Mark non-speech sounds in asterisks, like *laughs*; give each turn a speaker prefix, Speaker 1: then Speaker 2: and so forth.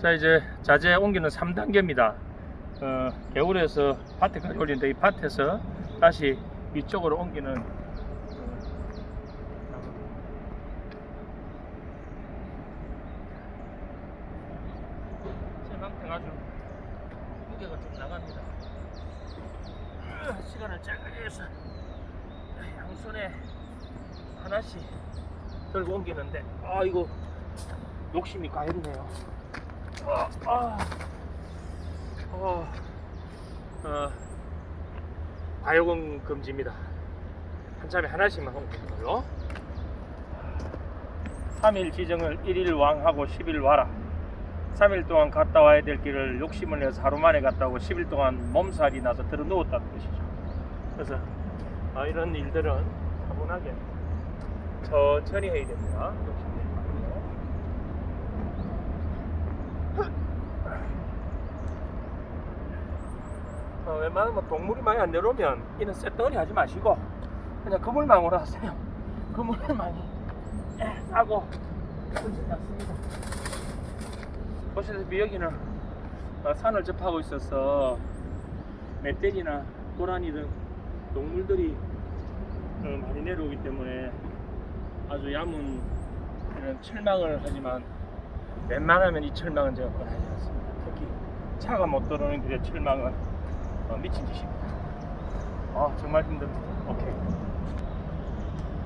Speaker 1: 자 이제 자재 옮기는 3단계입니다. 어, 겨울에서 밭에까지 올리는데 이 밭에서 다시 이쪽으로 옮기는 어, 제만큼 아주 무게가 좀 나갑니다. 으, 시간을 짧게 해서 양손에 하나씩 들고 옮기는데 아 이거 욕심이 가했네요. 아, 아, 어, 어, 과요금 금지입니다. 한참에 하나씩만 옮기는 걸로. 3일 지정을 1일 왕하고 10일 와라. 3일 동안 갔다 와야 될 길을 욕심을 내서 하루 만에 갔다 오고 10일 동안 몸살이 나서 들어 누웠다는 뜻이죠. 그래서 아, 이런 일들은 차분하게 천천히 해야 됩니다. 욕심 내지 말고요. 어, 웬만하면 동물이 많이 안 내려오면 이는 쇳덩어리 하지 마시고 그냥 그물망으로 하세요. *laughs* 그물망이 예, 싸고 훨씬 낫습니다. 보시다시피 여기는 어, 산을 접하고 있어서 멧돼지나 고라니 등 동물들이 어, 많이 내려오기 때문에 아주 얇은 이런 철망을 하지만 웬만하면 이 철망은 제가 권하지 않습니다. 특히 차가 못 들어오는 길에 철망은 어, 미친 짓입니다. 아 정말 힘듭니다. 오케이.